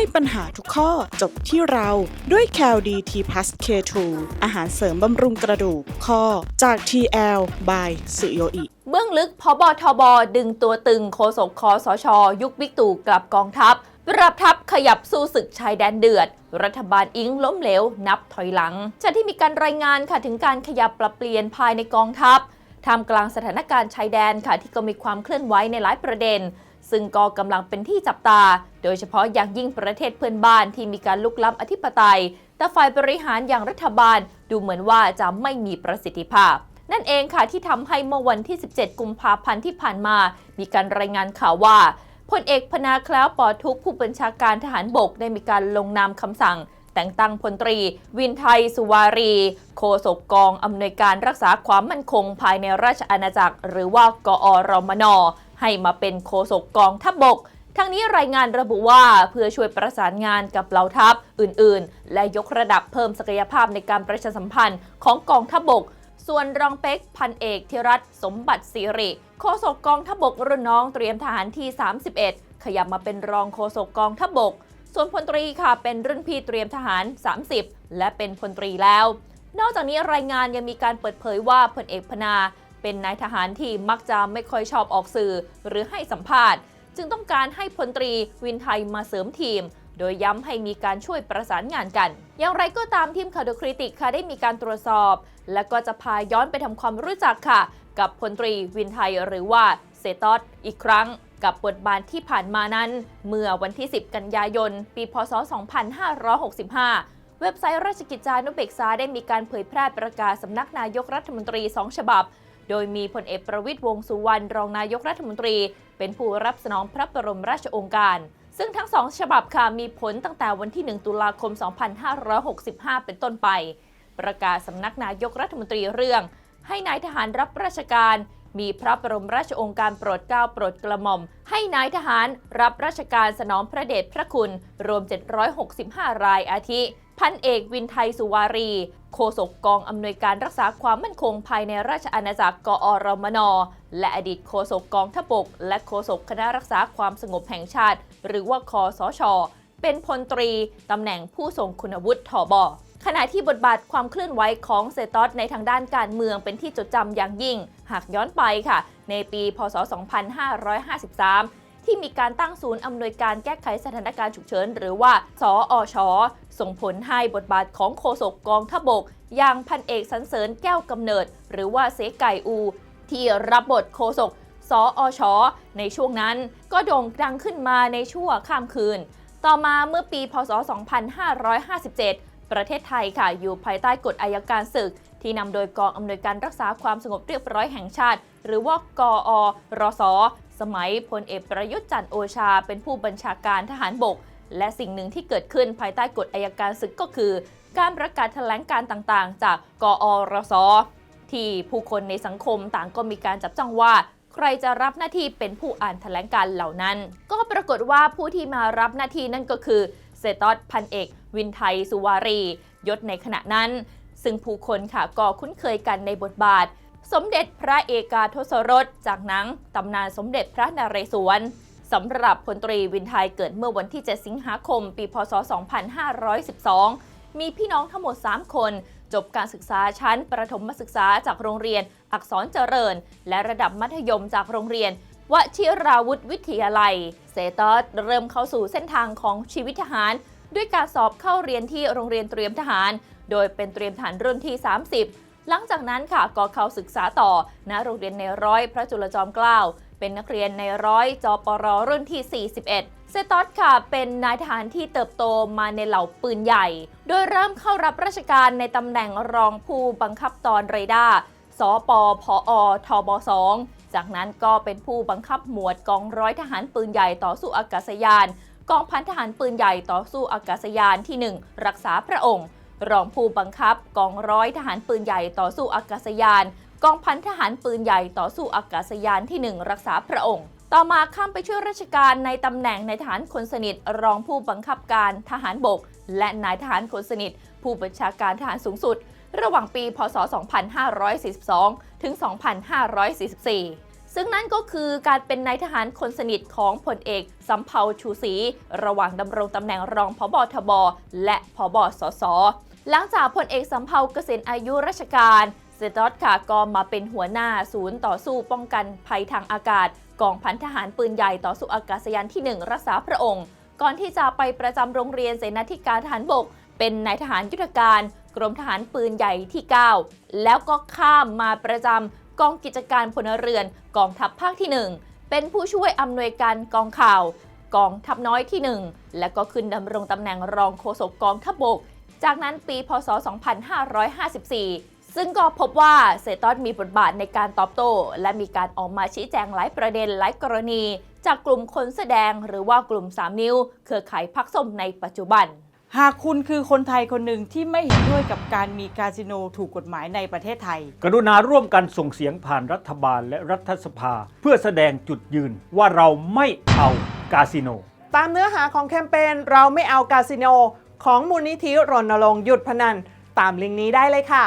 ให้ปัญหาทุกข้อจบที่เราด้วย c a l d t p l u s K2 อาหารเสริมบำรุงกระดูกข้อจาก TL by สุโยอิเบื้องลึกพบทบ ดึงตัวตึงโฆษกคอสช ยุคบิ๊กตู่กลับกองทัพปรับทัพขยับสู้ศึกชายแดนเดือด รัฐบาลอิงล้มเหลว นับถอยหลัง จากที่มีการรายงานค่ะถึงการขยับปรับเปลี่ยนภายในกองทัพท่ามกลางสถานการณ์ชายแดนค่ะที่ก็มีความเคลื่อนไหวในหลายประเด็น ซึ่งก็กำลังเป็นที่จับตา โดยเฉพาะอย่างยิ่งประเทศเพื่อนบ้านที่มีการลุกล้ำอธิปไตย แต่ฝ่ายบริหารอย่างรัฐบาลดูเหมือนว่าจะไม่มีประสิทธิภาพ นั่นเองค่ะที่ทำให้เมื่อวันที่ 17 กุมภาพันธ์ที่ผ่านมา มีการรายงานข่าวว่าพลเอกพนาแคล้วปอทุกผู้บัญชาการทหารบกได้มีการลงนามคำสั่ง แต่งตั้งพลตรี วินไทยสุวารีโฆษกกองอำนวยการรักษาความมั่นคงภายในราชอาณาจักร หรือว่ากอรมน ให้มาเป็นโฆษกกองทัพบบกทั้งนี้รายงานระบุว่าเพื่อช่วยประสานงานกับเหล่าทัพอื่น ๆ และยกระดับเพิ่มศักยภาพในการประชาสัมพันธ์ของกองทัพบบก ส่วนรองเป็กพันเอกธิรัตสมบัติสิริโฆษกกองทัพบกรุ่นน้องเตรียมทหารที่ 31 ขยับมาเป็นรองโฆษกกองทัพบก ส่วนพลตรีค่ะเป็นรุ่นพี่เตรียมทหาร 30 และเป็นพลตรีแล้ว นอกจากนี้รายงานยังมีการเปิดเผยว่าพลเอกพนา เป็นนายทหารที่มักจะไม่ค่อยชอบออกสื่อหรือให้สัมภาษณ์ จึงต้องการให้พลตรีวินไทยมาเสริมทีม โดยย้ำให้มีการช่วยประสานงานกัน อย่างไรก็ตามทีมข่าวเดอะคริติกค่ะได้มีการตรวจสอบ และก็จะพาย้อนไปทำความรู้จักค่ะ กับพลตรีวินไทยหรือว่าเซตอสอีกครั้งกับบทบาทที่ผ่านมานั้น เมื่อวันที่ 10 กันยายน ปี พศ 2565 เว็บไซต์ราชกิจจานุเบกษาได้มีการเผยแพร่ประกาศสำนักนายกรัฐมนตรี 2 ฉบับ โดยมีพลเอกประวิตยวงสุวรรณรองนายกรัฐมนตรี เป็นผู้รับสนองพระบรมราชโองการ ซึ่งทั้งสองฉบับค่ะมีผลตั้งแต่วันที่ 1 ตุลาคม 2565 เป็นต้นไป ประกาศสำนักนายกรัฐมนตรีเรื่อง ให้นายทหารรับราชการมีพระบรมราชโองการโปรดเกล้าโปรดกระหม่อม ให้นายทหารรับราชการสนองพระเดชพระคุณ รวม 765 รายอาทิ พันเอกวินไทยสุวารี โฆษกกองอำนวยการรักษาความมั่นคงภายในราชอาณาจักรกอรมน และอดีตโฆษกกองทบก และโฆษกคณะรักษาความสงบแห่งชาติ หรือว่าคอสช เป็นพลตรีตำแหน่งผู้ทรงคุณวุฒิทบขณะที่บทบาทความเคลื่อนไหวของเซตอสในทางด้านการเมืองเป็นที่จดจำอย่างยิ่ง หากย้อนไปค่ะ ในปี พศ 2553 ที่มีการตั้งศูนย์อำนวยการแก้ไขสถานการณ์ฉุกเฉินหรือว่า สออช ส่งผลให้บทบาทของโฆษกกองทบก อย่างพันเอกสันเสริญแก้วกำเนิด หรือว่าเสไก่อู ที่รับบทโฆษกสออช ในช่วงนั้นก็โด่งดังขึ้นมาในชั่วข้ามคืน ต่อมาเมื่อปี พศ 2557 ประเทศไทยค่ะอยู่ภายใต้กฎอายการศึก ที่นำโดยกองอำนวยการรักษาความสงบเรียบร้อยแห่งชาติ หรือว่ากอรส สมัยพลเอกประยุทธ์จันทร์โอชา เป็นผู้บัญชาการทหารบก และสิ่งหนึ่งที่เกิดขึ้นภายใต้กฎอายการศึกก็คือ การประกาศแถลงการต่างๆ จากกอรสที่ผู้คนในสังคมต่างก็มีการจับจ้องว่า ใครจะรับหน้าที่เป็นผู้อ่านแถลงการเหล่านั้น ก็ปรากฏว่าผู้ที่มารับหน้าที่นั่นก็คือเซตอสพันเอก วินไทยสุวารี ยศในขณะนั้น ซึ่งผู้คนค่ะก็คุ้นเคยกันในบทบาท สมเด็จพระเอกาทศรสจากหนังตำนานสมเด็จพระนเรศวรสำหรับพลตรีวินไทยเกิดเมื่อวันที่ 7 สิงหาคม ปี พศ 2512 มีพี่น้องทั้งหมด 3 คน จบการศึกษาชั้นประถมศึกษาจากโรงเรียน อักษรเจริญ และระดับมัธยมจากโรงเรียนวชิราวุธวิทยาลัย เซตอสเริ่มเข้าสู่เส้นทางของชีวิตทหาร ด้วยการสอบเข้าเรียนที่โรงเรียนเตรียมทหาร โดยเป็นเตรียมทหารรุ่นที่ 30 หลังจากนั้นค่ะก็เข้าศึกษาต่อณโรงเรียนในร้อยพระจุลจอมเกล้าเป็นนักเรียนในร้อยจปรรุ่นที่ 41เซตอสค่ะ เป็นนายทหารที่เติบโตมาในเหล่าปืนใหญ่ โดยเริ่มเข้ารับราชการในตำแหน่งรองผู้บังคับตอนเรดาร์สปพอทบ2จากนั้นก็เป็นผู้บังคับหมวดกองร้อยทหารปืนใหญ่ต่อสู้อากาศยาน กองพันทหารปืนใหญ่ต่อสู้อากาศยานที่ 1 รักษาพระองค์ รองผู้บังคับกองร้อยทหารปืนใหญ่ต่อสู้อากาศยาน กองพันทหารปืนใหญ่ต่อสู้อากาศยานที่ 1 รักษาพระองค์ ต่อมาข้ามไปช่วยราชการในตำแหน่งในายทหารคนสนิท รองผู้บังคับการทหารบก และนายทหารคนสนิท ผู้บัญชาการทหารสูงสุด ระหว่างปี พศ 2542 ถึง 2544ซซึ่งนั่นก็คือการเป็นนายทหารคนสนิทของพลเอกสำเภาชูศรีระหว่างดำรงตำแหน่งรองผบทบ และผบสส หลังจากพลเอกสำเภาเกษียณอายุราชการเซตอสค่ะก็มาเป็นหัวหน้าศูนย์ต่อสู้ป้องกันภัยทางอากาศกองพันทหารปืนใหญ่ต่อสู้อากาศยานที่ 1 รักษาพระองค์ ก่อนที่จะไปประจำโรงเรียนเสนาธิการทหารบก เป็นนายทหารยุทธการ กรมทหารปืนใหญ่ที่ 9 แล้วก็ข้ามมาประจำกองกิจการพลเรือนกองทัพภาคที่ 1 เป็นผู้ช่วยอำนวยการกองข่าว กองทัพน้อยที่ 1 และก็ขึ้นดำรงตำแหน่งรองโฆษกกองทัพบก จากนั้นปีพศ 2554 ซึ่งก็พบว่าเซตอนมีบทบาทในการตอบโต้ และมีการออกมาชี้แจงหลายประเด็นหลายกรณี จากกลุ่มคนแสดงหรือว่ากลุ่ม 3 นิ้ว เครือข่ายพักส้มในปัจจุบันหากคุณคือคนไทยคนหนึ่งที่ไม่เห็นด้วยกับการมีคาสิโนถูกกฎหมายในประเทศไทย กรุณาร่วมกันส่งเสียงผ่านรัฐบาลและรัฐสภา เพื่อแสดงจุดยืนว่าเราไม่เอากาสิโน ตามเนื้อหาของแคมเปญเราไม่เอากาสิโน ของมูลนิธิรณรงค์หยุดพนัน ตามลิงก์นี้ได้เลยค่ะ